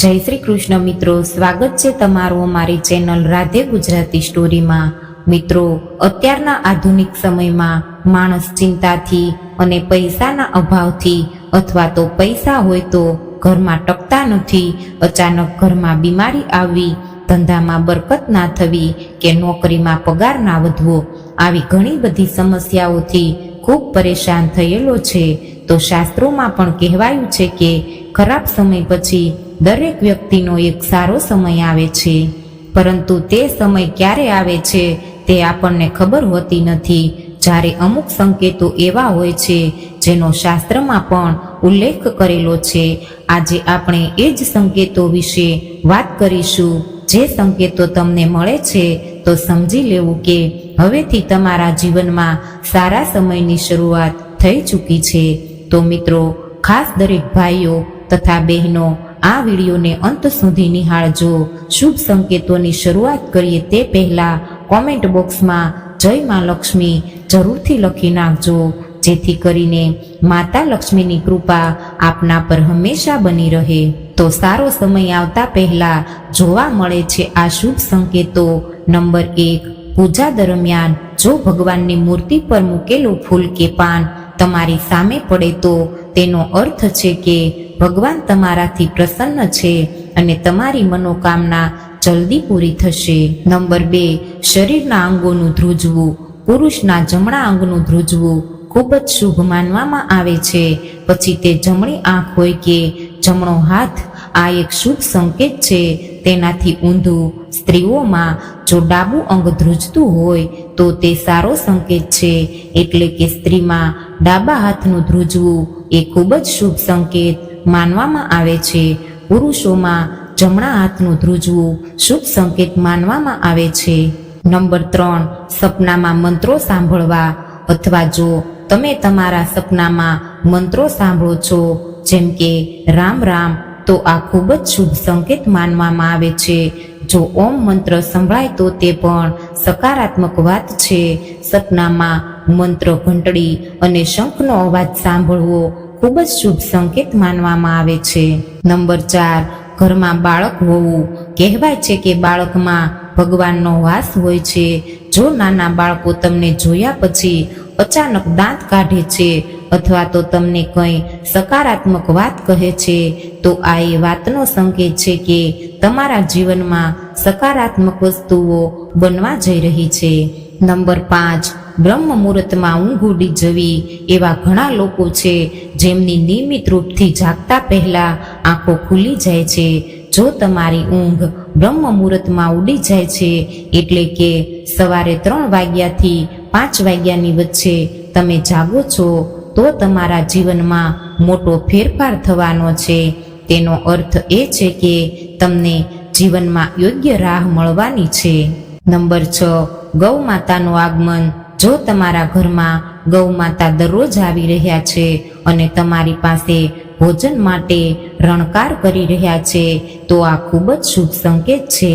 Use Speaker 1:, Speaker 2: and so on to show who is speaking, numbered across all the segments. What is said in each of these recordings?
Speaker 1: જય શ્રી કૃષ્ણ મિત્રો, સ્વાગત છે તમારું અમારી ચેનલ રાધે ગુજરાતી સ્ટોરીમાં. મિત્રો, અત્યારના આધુનિક સમયમાં માણસ ચિંતાથી અને પૈસાના અભાવથી અથવા તો પૈસા હોય તો ઘરમાં ટકતા નથી, અચાનક ઘરમાં બીમારી આવી, ધંધામાં બરકત ના થવી કે નોકરીમાં પગાર ના વધવો, આવી ઘણી બધી સમસ્યાઓથી ખૂબ પરેશાન થયેલો છે. તો શાસ્ત્રોમાં પણ કહેવાયું છે કે ખરાબ સમય પછી દરેક વ્યક્તિનો એક સારો સમય આવે છે. પરંતુ તે સમય ક્યારે આવે છે તે આપણને ખબર હોતી નથી. જ્યારે અમુક સંકેતો એવા હોય છે જેનો શાસ્ત્રમાં પણ ઉલ્લેખ કરેલો છે. આજે આપણે એ જ સંકેતો વિશે વાત કરીશું. જે સંકેતો તમને મળે છે તો સમજી લેવું કે હવેથી તમારા જીવનમાં સારા સમયની શરૂઆત થઈ ચૂકી છે. તો મિત્રો, ખાસ દરેક ભાઈઓ તથા બહેનો આ વિડીયોને અંત સુધી નિહાળજો. શુભ સંકેતોની શરૂઆત કરીએ તે પહેલા કોમેન્ટ બોક્સમાં જય મા લક્ષ્મી જરૂરથી લખી નાખજો. જેથી કરીને માતા લક્ષ્મીની કૃપા આપના પર હંમેશા બની રહે. તો સારો સમય આવતા પહેલા જોવા મળે છે આ શુભ સંકેતો. નંબર એક, પૂજા દરમિયાન જો ભગવાનની મૂર્તિ પર મૂકેલું ફૂલ કે પાન તમારી સામે પડે તો તેનો અર્થ છે કે ભગવાન તમારાથી પ્રસન્ન છે અને તમારી મનોકામના જલ્દી પૂરી થશે. નંબર બે, શરીરના અંગોનું ધ્રુજવું. પુરુષના જમણા અંગનું ધ્રુજવું ખૂબ જ શુભ માનવામાં આવે છે. પછી તે જમણી આંખ હોય કે જમણો હાથ, આ એક શુભ સંકેત છે. તેનાથી ઊંધું સ્ત્રીઓમાં જો ડાબું અંગ ધ્રુજતું હોય તો તે સારો સંકેત છે. એટલે કે સ્ત્રીમાં ડાબા હાથનું ધ્રુજવું એ ખૂબ જ શુભ સંકેત માનવામાં આવે છે. પુરુષોમાં જમણા હાથનું ધ્રુજવું શુભ સંકેત માનવામાં આવે છે. નંબર ત્રણ, સપનામાં મંત્રો સાંભળવા અથવા જો તમે તમારા સપનામાં મંત્રો સાંભળો છો, જેમ કે રામ રામ, તો આ ખૂબ જ શુભ સંકેત માનવામાં આવે છે. જો ઓમ મંત્ર સંભળાય તો તે પણ સકારાત્મક વાત છે. સપનામાં મંત્ર ઘંટડી અને શંખનો અવાજ સાંભળવો ખૂબ જ શુભ સંકેત માનવામાં આવે છે. નંબર ચાર, ઘરમાં બાળક હોવું. કહેવાય છે કે બાળકમાં ભગવાનનો વાસ હોય છે. જો નાના બાળકો તમને જોયા પછી અચાનક દાંત કાઢે છે અથવા તો તમને કંઈ સકારાત્મક વાત કહે છે, તો આ એ વાતનો સંકેત છે કે તમારા જીવનમાં સકારાત્મક વસ્તુઓ બનવા જઈ રહી છે. નંબર પાંચ બ્રહ્મ મુહૂર્તમાં ઊંઘ ઉડી જવી એવા ઘણા લોકો છે જેમની નિયમિત રૂપથી જાગતા પહેલા આંખો ખુલી જાય છે. જો તમારી ઊંઘ બ્રહ્મ મુહૂર્તમાં ઉડી જાય છે એટલે કે સવારે ત્રણ વાગ્યાથી પાંચ વાગ્યાની વચ્ચે તમે જાગો છો, તો તમારા જીવનમાં મોટો ફેરફાર થવાનો છે. તેનો અર્થ એ છે કે તમને જીવનમાં યોગ્ય રાહ મળવાની છે. નંબર છ, ગૌ માતાનું આગમન. જો તમારા ઘરમાં ગૌ માતા દરરોજ આવી રહ્યા છે અને તમારી પાસે ભોજન માટે રણકાર કરી રહ્યા છે, તો આ ખૂબ જ શુભ સંકેત છે.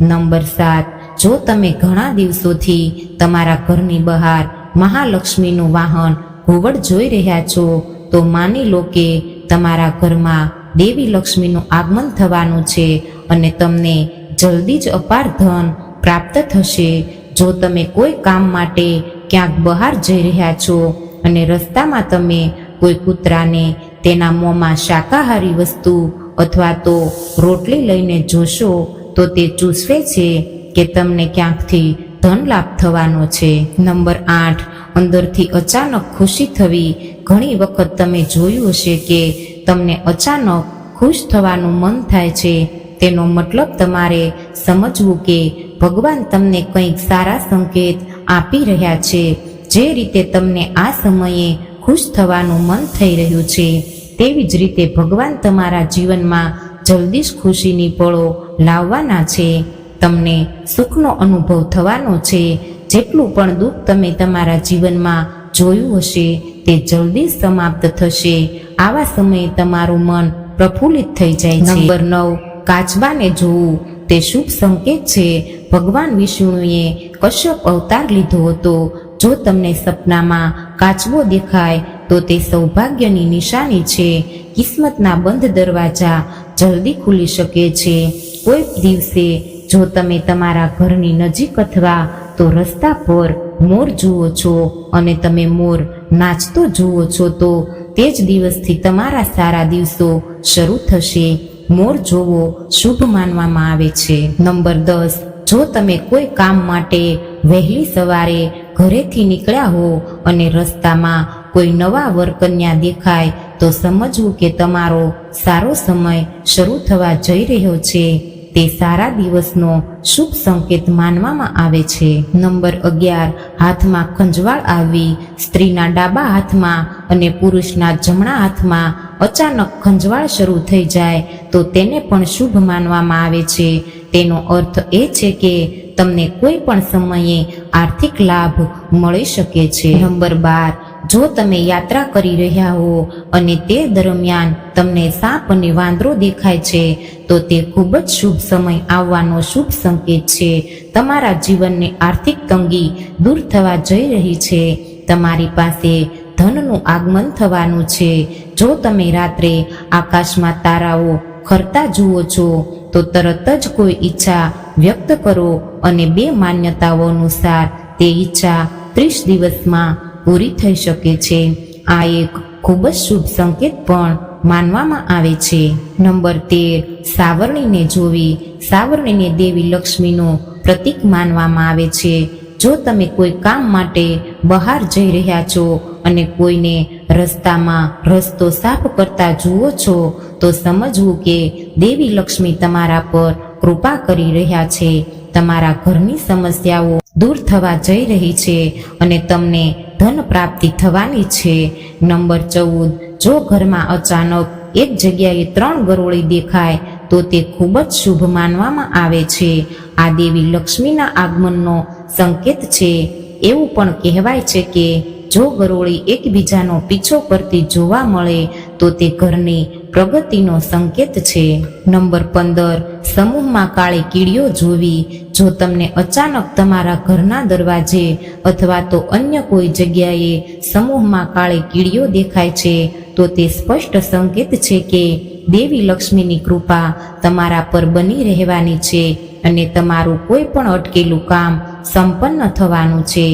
Speaker 1: નંબર સાત, જો તમે ઘણા દિવસોથી તમારા ઘરની બહાર મહાલક્ષ્મીનું વાહન ઘોવડ જોઈ રહ્યા છો, તો માની લો કે તમારા ઘરમાં દેવી લક્ષ્મીનું આગમન થવાનું છે અને તમને જલ્દી જ અપાર ધન પ્રાપ્ત થશે. જો તમે કોઈ કામ માટે ક્યાંક બહાર જઈ રહ્યા છો અને રસ્તામાં તમે કોઈ કૂતરાને તેના મોંમાં શાકાહારી વસ્તુ અથવા તો રોટલી લઈને જોશો, તો તે ચૂસવે છે કે તમને ક્યાંકથી ધન લાભ થવાનો છે. નંબર આઠ. અંદરથી અચાનક ખુશી થવી. ઘણી વખત તમે જોયું હશે કે તમને અચાનક ખુશ થવાનું મન થાય છે, તેનો મતલબ તમારે સમજવું કે ભગવાન તમને કંઈક સારા સંકેત આપી રહ્યા છે. જે રીતે તમને આ સમયે ખુશ થવાનું મન થઈ રહ્યું છે, તેવી જ રીતે ભગવાન તમારા જીવનમાં જલ્દી જ ખુશીની પળો લાવવાના છે. તમને સુખનો અનુભવ થવાનો છે. જેટલું પણ દુઃખ તમે તમારા જીવનમાં જોયું હશે, તે જલ્દી સમાપ્ત થશે. આવા સમયે તમારું મન પ્રફુલ્લિત થઈ જાય છે. નંબર નવ. કાચબાને જોવું તે શુભ સંકેત છે. ભગવાન વિષ્ણુએ કશ્યપ અવતાર લીધો હતો. જો તમને સપનામાં કાચબો દેખાય તો તે સૌભાગ્યની નિશાની છે. કિસ્મતના બંધ દરવાજા જલ્દી ખુલી શકે છે. કોઈ દિવસે જો તમે તમારા ઘરની નજીક અથવા તો રસ્તા પર મોર જુઓ છો અને તમે મોર નાચતો જુઓ છો તો તે જ દિવસથી તમારા સારા દિવસો શરૂ થશે. મોર જોવો, શુભ માનવામાં આવે છે. નંબર દસ, જો તમે કોઈ કામ માટે વહેલી સવારે ઘરેથી નીકળ્યા હો અને રસ્તામાં કોઈ નવા વરકન્યા દેખાય, તો સમજવું કે તમારો સારો સમય શરૂ થવા જઈ રહ્યો છે. તે સારા દિવસનો શુભ સંકેત માનવામાં આવે છે. નંબર અગિયાર, હાથમાં ખંજવાળ આવી, સ્ત્રીના ડાબા હાથમાં અને પુરુષના જમણા હાથમાં અચાનક ખંજવાળ શરૂ થઈ જાય, તો તેને પણ શુભ માનવામાં આવે છે. તેનો અર્થ એ છે કે તમને કોઈ પણ સમયે આર્થિક લાભ મળી શકે છે. નંબર બાર જો તમે યાત્રા કરી રહ્યા હો અને તે દરમિયાન તમને સાપ અને વાંદરો દેખાય છે, તો તે ખૂબ જ શુભ સમય આવવાનો શુભ સંકેત છે. તમારા જીવનની આર્થિક તંગી દૂર થવા જઈ રહી છે. તમારી પાસે ધનનું આગમન થવાનું છે. જો તમે રાત્રે આકાશમાં તારાઓ ખરતા જુઓ છો, તો તરત જ કોઈ ઈચ્છા વ્યક્ત કરો અને બે માન્યતાઓ અનુસાર તે ઈચ્છા ત્રીસ દિવસમાં પૂરી થઈ શકે છે. આ એક ખૂબ જ શુભ સંકેત પણ માનવામાં આવે છે. નંબર તેર, સાવરણીને જોવી. સાવરણીને દેવી લક્ષ્મીનું પ્રતીક માનવામાં આવે છે. જો તમે કોઈ કામ માટે બહાર જઈ રહ્યા છો અને કોઈને રસ્તામાં રસ્તો સાફ કરતા જુઓ છો, તો સમજવું કે દેવી લક્ષ્મી તમારા પર કૃપા કરી રહ્યા છે. તમારા ઘરની સમસ્યાઓ દૂર થવા જઈ રહી છે અને તમને ધન પ્રાપ્તિ થવાની છે. નંબર ચૌદ, જો ઘરમાં અચાનક એક જગ્યાએ ત્રણ ગરોળી દેખાય, તો તે ખૂબ જ શુભ માનવામાં આવે છે. આ દેવી લક્ષ્મીના આગમનનો સંકેત છે. એવું પણ કહેવાય છે કે, જો ગરોળી એકબીજાનો પીછો કરતી જોવા મળે, તો તે ઘરની પ્રગતિનો સંકેત છે. નંબર પંદર, સમૂહમાં કાળી કીડીઓ જોવી જો તમને અચાનક તમારા ઘરના દરવાજે અથવા તો અન્ય કોઈ જગ્યાએ સમૂહમાં કાળી કીડીઓ દેખાય છે, તો તે સ્પષ્ટ સંકેત છે કે દેવી લક્ષ્મીની કૃપા તમારા પર બની રહેવાની છે અને તમારું કોઈ પણ અટકેલું કામ સંપન્ન થવાનું છે.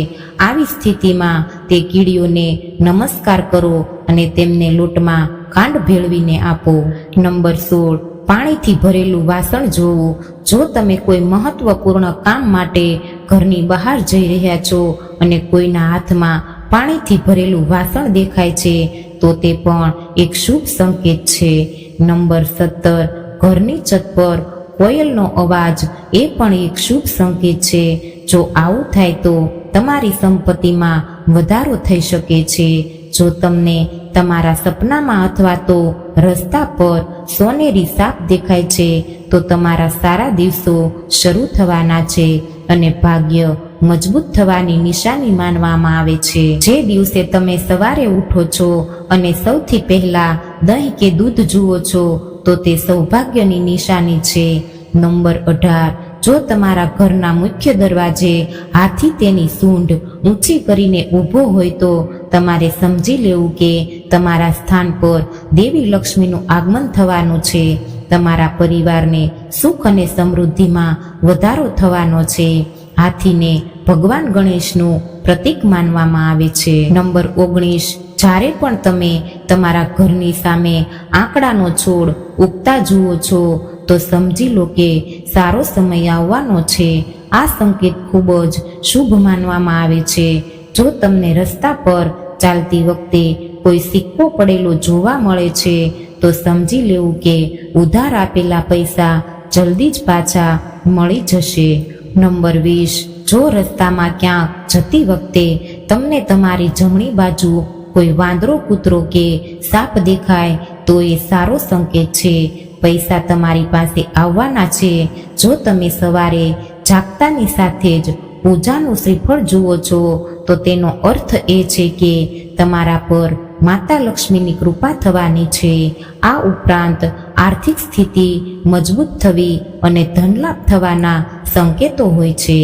Speaker 1: આવી સ્થિતિમાં તે કીડીઓને નમસ્કાર કરો અને તેમને લોટમાં કાંડ ભેળવીને આપો. નંબર સોળ. પાણીથી ભરેલું વાસણ જોવું જો તમે કોઈ મહત્વપૂર્ણ કામ માટે ઘરની બહાર જઈ રહ્યા છો અને કોઈના હાથમાં પાણીથી ભરેલું વાસણ દેખાય છે, તો તે પણ એક શુભ સંકેત છે. નંબર સત્તર, ઘરની છત પર કોયલનો અવાજ એ પણ એક શુભ સંકેત છે. જો આવું થાય તો તમારી સંપત્તિમાં વધારો થઈ શકે છે. જો તમને તમારા સપનામાં અથવા તો રસ્તા પર સોનેરી સાપ દેખાય છે, તો તમારા સારા દિવસો શરૂ થવાના છે અને ભાગ્ય મજબૂત થવાની નિશાની માનવામાં આવે છે. જે દિવસે તમે સવારે ઉઠો છો અને સૌથી પહેલા દહીં કે દૂધ જુઓ છો, તો તે સૌભાગ્યની નિશાની છે. નંબર અઢાર. જો તમારા ઘરના મુખ્ય દરવાજે હાથી તેની સૂંઢ ઊંચી કરીને ઊભો હોય તો તમારે સમજી લેવું કે તમારા સ્થાન પર દેવી લક્ષ્મીનું આગમન થવાનું છે. તમારા પરિવારને સુખ અને સમૃદ્ધિમાં વધારો થવાનો છે. હાથીને ભગવાન ગણેશનું પ્રતીક માનવામાં આવે છે. નંબર ઓગણીસ, જ્યારે પણ તમે તમારા ઘરની સામે આંકડાનો છોડ ઉગતા જુઓ છો, તો સમજી લો કે સારો સમય આવવાનો છે. આ સંકેત ખૂબ જ શુભ માનવામાં આવે છે. જો તમને રસ્તા પર ચાલતી વખતે કોઈ સિક્કો પડેલો જોવા મળે છે, તો સમજી લેવું કે ઉધાર આપેલા પૈસા જલ્દી જ પાછા મળી જશે. નંબર વીસ, જો રસ્તામાં ક્યાંક જતી વખતે તમને તમારી જમણી બાજુ કોઈ વાંદરો કૂતરો કે સાપ દેખાય, તો એ સારો સંકેત છે. પૈસા તમારી પાસે આવવાના છે. જો તમે સવારે જાગતાની સાથે જ પૂજાનું શ્રીફળ જુઓ છો, તો તેનો અર્થ એ છે કે તમારા પર માતા લક્ષ્મીની કૃપા થવાની છે. આ ઉપરાંત આર્થિક સ્થિતિ મજબૂત થવી અને ધનલાભ થવાના સંકેતો હોય છે.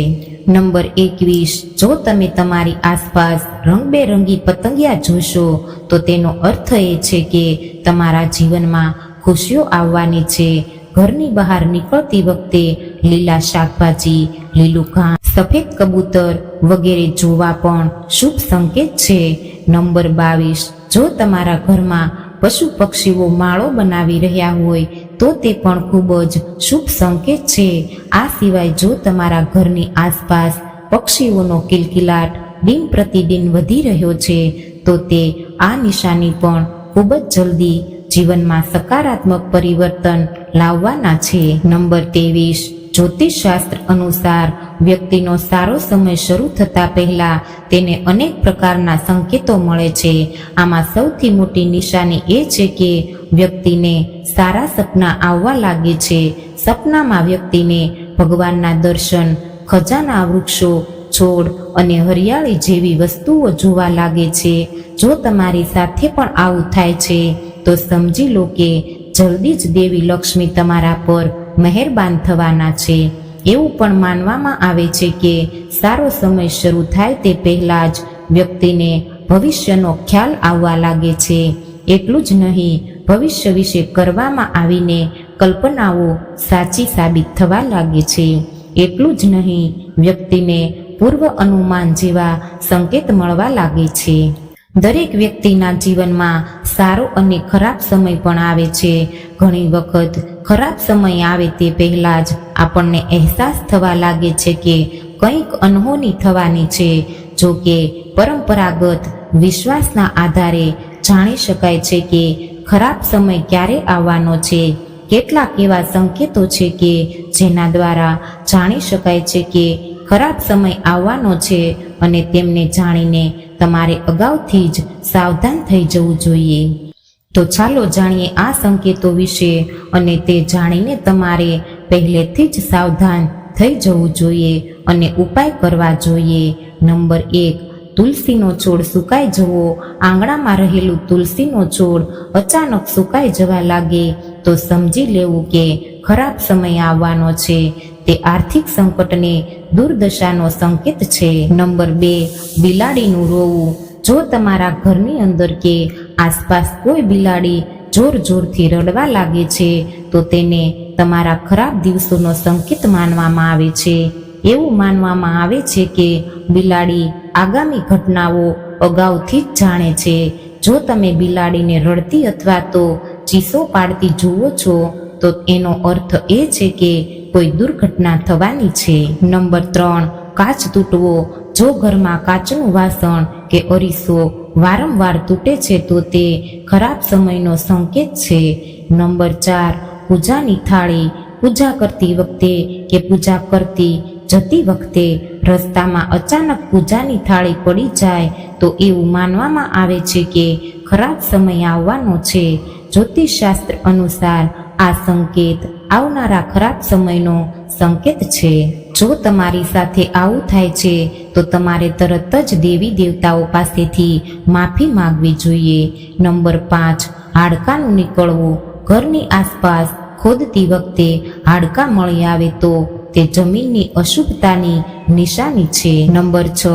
Speaker 1: નંબર એકવીસ, જો તમે તમારી આસપાસ રંગબેરંગી પતંગિયા જોશો, તો તેનો અર્થ એ છે કે તમારા જીવનમાં ખુશીઓ આવવાની છે. ઘરની બહાર નીકળતી વખતે લીલા શાકભાજી, લીલું ઘાસ સફેદ કબૂતર વગેરે જોવા પણ શુભ સંકેત છે. નંબર બાવીસ જો તમારા ઘરમાં પશુ પક્ષીઓ માળો બનાવી રહ્યા હોય, તો તે પણ ખૂબ જ શુભ સંકેત છે. આ સિવાય જો તમારા ઘરની આસપાસ પક્ષીઓનો કિલકિલાટ દિન પ્રતિદિન વધી રહ્યો છે, તો તે આ નિશાની પણ ખૂબ જ જલ્દી જીવનમાં સકારાત્મક પરિવર્તન લાવવાના છે. નંબર ત્રેવીસ. જ્યોતિષશાસ્ત્ર અનુસાર વ્યક્તિનો સારો સમય શરૂ થતા પહેલા તેને અનેક પ્રકારના સંકેતો મળે છે. આમાં સૌથી મોટી નિશાની એ છે કે વ્યક્તિને સારા સપના આવવા લાગે છે. સપનામાં વ્યક્તિને ભગવાનના દર્શન, ખજાના વૃક્ષો, છોડ અને હરિયાળી જેવી વસ્તુઓ જોવા લાગે છે. જો તમારી સાથે પણ આવું થાય છે, તો સમજી લો કે જલ્દી જ દેવી લક્ષ્મી તમારા પર મહેરબાન થવાના છે. એવું પણ માનવામાં આવે છે કે સારો સમય શરૂ થાય તે પહેલાં જ વ્યક્તિને ભવિષ્યનો ખ્યાલ આવવા લાગે છે. એટલું જ નહીં, ભવિષ્ય વિશે કરવામાં આવીને કલ્પનાઓ સાચી સાબિત થવા લાગે છે. એટલું જ નહીં, વ્યક્તિને પૂર્વ અનુમાન જેવા સંકેત મળવા લાગે છે. દરેક વ્યક્તિના જીવનમાં સારો અને ખરાબ સમય પણ આવે છે. ઘણી વખત ખરાબ સમય આવે તે પહેલાં જ આપણને અહેસાસ થવા લાગે છે કે કંઈક અનહોની થવાની છે, જો કે પરંપરાગત વિશ્વાસના આધારે જાણી શકાય છે કે ખરાબ સમય ક્યારે આવવાનો છે. કેટલાક એવા સંકેતો છે કે જેના દ્વારા જાણી શકાય છે કે ખરાબ સમય આવવાનો છે અને તેમને જાણીને તમારે અગાઉથી જ સાવધાન થઈ જવું જોઈએ. તો ચાલો જાણીએ આ સંકેતો વિશે અને તે જાણીને તમારે પહેલેથી જ સાવધાન થઈ જવું જોઈએ અને ઉપાય કરવા જોઈએ. નંબર એક, તુલસીનો છોડ સુકાઈ જવો. આંગણામાં રહેલું તુલસીનો છોડ અચાનક સુકાઈ જવા લાગે તો સમજી લેવું કે ખરાબ સમય આવવાનો છે. તે આર્થિક સંકટને દુર્દશાનો સંકેત છે. નંબર બે, બિલાડીનું રોવું. જો તમારા ઘરની અંદર કે આસપાસ કોઈ બિલાડી જોર જોરથી રડવા લાગે છે, તો તેને તમારા ખરાબ દિવસોનો સંકેત માનવામાં આવે છે. એવું માનવામાં આવે છે કે બિલાડી આગામી ઘટનાઓ અગાઉથી જ જાણે છે. જો તમે બિલાડીને રડતી અથવા તો ચીસો પાડતી જુઓ છો, તો એનો અર્થ એ છે કે કોઈ દુર્ઘટના થવાની છે. નંબર ત્રણ, કાચ તૂટવો જો ઘરમાં કાચનું વાસણ કે અરીસો વારંવાર તૂટે છે તો તે ખરાબ સમયનો સંકેત છે. નંબર ચાર, પૂજાની થાળી. પૂજા કરતી વખતે કે પૂજા કરતી જતી વખતે રસ્તામાં અચાનક પૂજાની થાળી પડી જાય તો એવું માનવામાં આવે છે કે ખરાબ સમય આવવાનો છે. જ્યોતિષશાસ્ત્ર અનુસાર આ સંકેત આવનારા ખરાબ સમયનો સંકેત છે. જો તમારી સાથે આવું થાય છે, તો તમારે તરત જ દેવી દેવતાઓ પાસેથી માફી માંગવી જોઈએ. નંબર પાંચ, હાડકાનું નીકળવું. ઘરની આસપાસ ખોદતી વખતે હાડકાં મળી આવે તો તે જમીનની અશુભતાની નિશાની છે. નંબર છ,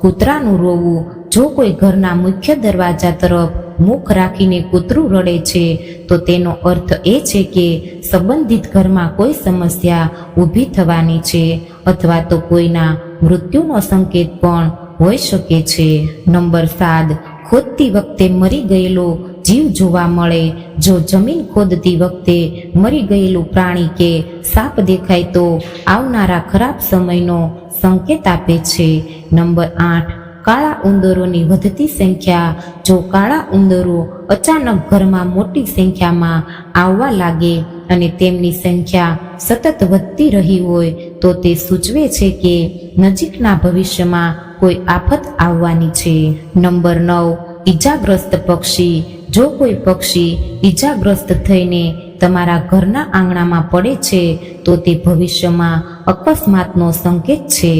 Speaker 1: કૂતરાનું રોવું. જો કોઈ ઘરના મુખ્ય દરવાજા તરફ મુખ રાખીને કૂતરું રડે છે, તો તેનો અર્થ એ છે કે સંબંધિત ઘરમાં કોઈ સમસ્યા ઊભી થવાની છે અથવા તો કોઈના મૃત્યુનો સંકેત પણ હોઈ શકે છે. નંબર સાત, ખોદતી વખતે મરી ગયેલો જીવ જોવા મળે. જો જમીન ખોદતી વખતે મરી ગયેલું પ્રાણી કે સાપ દેખાય તો આવનારા ખરાબ સમયનો સંકેત આપે છે. નંબર આઠ કાળા ઉંદરોની વધતી સંખ્યા, જો કાળા ઉંદરો અચાનક ઘરમાં મોટી સંખ્યામાં આવવા લાગે અને તેમની સંખ્યા સતત વધતી રહી હોય, તો તે સૂચવે છે કે નજીકના ભવિષ્યમાં કોઈ આફત આવવાની છે. નંબર નવ, ઈજાગ્રસ્ત પક્ષી. જો કોઈ પક્ષી ઈજાગ્રસ્ત થઈને તમારા ઘરના આંગણામાં પડે છે, તો તે ભવિષ્યમાં અકસ્માતનો સંકેત છે.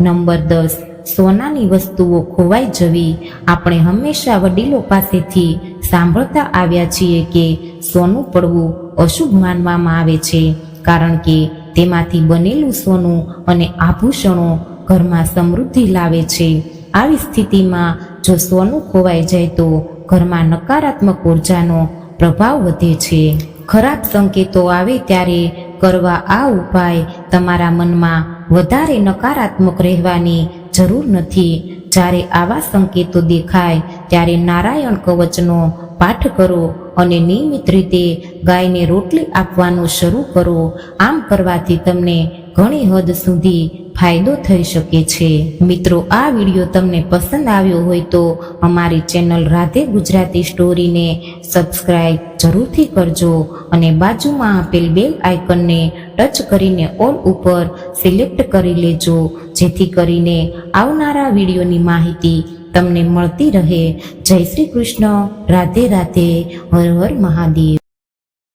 Speaker 1: નંબર દસ સોનાની વસ્તુઓ ખોવાઈ જવી. આપણે હંમેશા વડીલો પાસેથી સાંભળતા આવ્યા છીએ કે સોનું પડવું અશુભ માનવામાં આવે છે, કારણ કે તેમાંથી બનેલું સોનું અને આભૂષણો ઘરમાં સમૃદ્ધિ લાવે છે. આવી સ્થિતિમાં જો સોનું ખોવાઈ જાય તો ઘરમાં નકારાત્મક ઉર્જાનો પ્રભાવ વધે છે. ખરાબ સંકેતો આવે ત્યારે કરવા આ ઉપાય તમારા મનમાં વધારે નકારાત્મક રહેવાની જરૂર નથી. જ્યારે આવા સંકેતો દેખાય, ત્યારે નારાયણ કવચનો પાઠ કરો અને નિયમિત રીતે ગાયને રોટલી આપવાનું શરૂ કરો. આમ કરવાથી તમને ઘણી હદ સુધી ફાયદો થઈ શકે છે. મિત્રો, આ વીડિયો તમને પસંદ આવ્યો હોય તો અમારી ચેનલ રાધે ગુજરાતી સ્ટોરીને સબસ્ક્રાઈબ જરૂરથી કરજો અને બાજુમાં આપેલ બેલ આઇકનને ટચ કરીને ઓલ ઉપર સિલેક્ટ કરી લેજો. જેથી કરીને આવનારા વિડીયોની માહિતી તમને મળતી રહે. જય શ્રી કૃષ્ણ. રાધે રાધે. હર હર મહાદેવ.